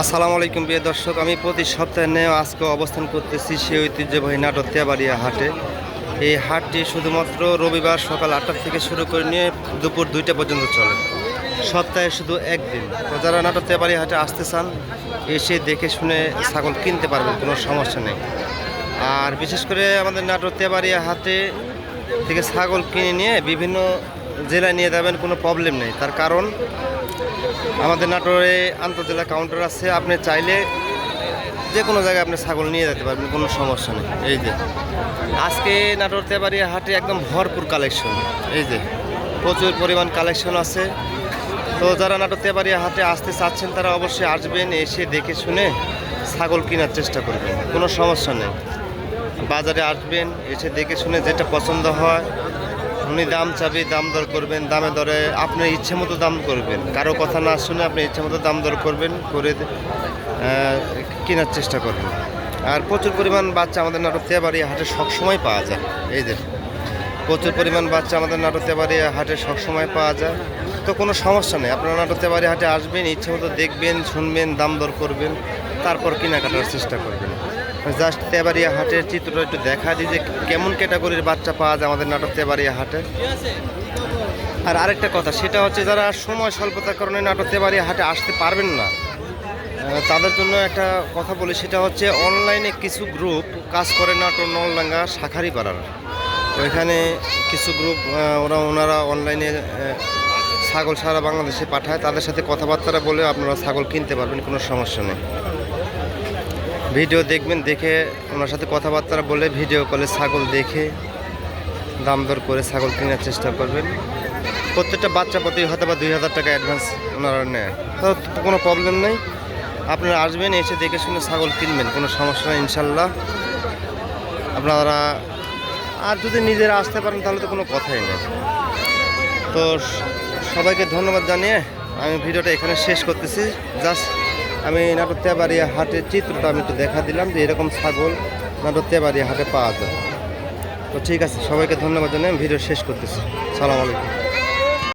আসসালামু আলাইকুম প্রিয় দর্শক, আমি প্রতি সপ্তাহে নেও আজকে অবস্থান করতেছি সেই ঐতিহ্যবাহী নাটক তেবাড়িয়া হাটে। এই হাটটি শুধুমাত্র রবিবার সকাল আটটা থেকে শুরু করে নিয়ে দুপুর দুইটা পর্যন্ত চলে। সপ্তাহে শুধু একদিন। তো যারা নাটক তেবাড়িয়া হাটে আসতে চান, এসে দেখে শুনে ছাগল কিনতে পারবেন, কোনো সমস্যা নেই। আর বিশেষ করে আমাদের নাটক তেবাড়িয়া হাটে থেকে ছাগল কিনে নিয়ে বিভিন্ন জেলায় নিয়ে যাবেন, কোনো প্রবলেম নেই। তার কারণ, আমাদের নাটোরে আন্তর্জেলা কাউন্টার আছে, আপনি চাইলে যে কোনো জায়গায় আপনি ছাগল নিয়ে যেতে পারবেন, কোনো সমস্যা নেই। এই যে, আজকে নাটোর তেবাড়িয়া হাটে একদম ভরপুর কালেকশন এই যে, প্রচুর পরিমাণ কালেকশন আছে। তো যারা নাটোর তেবাড়িয়া হাটে আসতে চাচ্ছেন, তারা অবশ্যই আসবেন, এসে দেখে শুনে ছাগল কেনার চেষ্টা করবেন, কোনো সমস্যা নেই। বাজারে আসবেন, এসে দেখে শুনে যেটা পছন্দ হয় উনি দাম চাবে, দাম দর করবেন, দামে দরে আপনার ইচ্ছে মতো দাম করবেন। কারও কথা না শুনে আপনি ইচ্ছে মতো দাম দর করবেন, করে কেনার চেষ্টা করবেন। আর প্রচুর পরিমাণ বাচ্চা আমাদের নাটকতে বাড়ি হাটে সবসময় পাওয়া যায়। এই প্রচুর পরিমাণ বাচ্চা আমাদের নাটকতে বাড়ি হাটে সবসময় পাওয়া যায়। তো কোনো সমস্যা নেই, আপনারা নাটকতে বাড়ি হাটে আসবেন, ইচ্ছে মতো দেখবেন, শুনবেন, দাম দর করবেন, তারপর কেনাকাটার চেষ্টা করবেন। জাস্ট তেবাড়িয়া হাটের চিত্রটা একটু দেখা দিই যে কেমন ক্যাটাগরির বাচ্চা পাওয়া যায় আমাদের নাটক তেবাড়িয়া হাটে। আর আরেকটা কথা, সেটা হচ্ছে যারা সময় স্বল্পতার কারণে নাটক তেবাড়িয়া হাটে আসতে পারবেন না তাদের জন্য একটা কথা বলি, সেটা হচ্ছে অনলাইনে কিছু গ্রুপ কাজ করে নাটোর নলডাঙ্গা শাখারি পাড়ার ওইখানে কিছু গ্রুপ ওরা, ওনারা অনলাইনে ছাগল সারা বাংলাদেশে পাঠায়, তাদের সাথে কথাবার্তা বলে আপনারা ছাগল কিনতে পারবেন, কোনো সমস্যা নেই। ভিডিও দেখবেন, দেখে ওনার সাথে কথাবার্তা বলে ভিডিও কলে ছাগল দেখে দাম দর করে ছাগল কেনার চেষ্টা করবেন। প্রত্যেকটা বাচ্চা প্রতি হয়তো বা দুই হাজার টাকা অ্যাডভান্স ওনারা নেয়। কোনো প্রবলেম নেই। আপনারা আসবেন, এসে দেখে শুনে ছাগল কিনবেন, কোনো সমস্যা নেই, ইনশাল্লাহ। আপনারা আর যদি নিজেরা আসতে পারেন, তাহলে তো কোনো কথাই নেই। তো সবাইকে ধন্যবাদ জানিয়ে আমি ভিডিওটা এখানে শেষ করতেছি। জাস্ট আমি নাটক তেবাড়িয়া হাটের চিত্রটা আমি একটু দেখা দিলাম যে এরকম ছাগল নাটক তেবাড়িয়া হাটে পাওয়া যায়। তো ঠিক আছে, সবাইকে ধন্যবাদ জানাই, আমি ভিডিও শেষ করতেছি। সালাম আলাইকুম।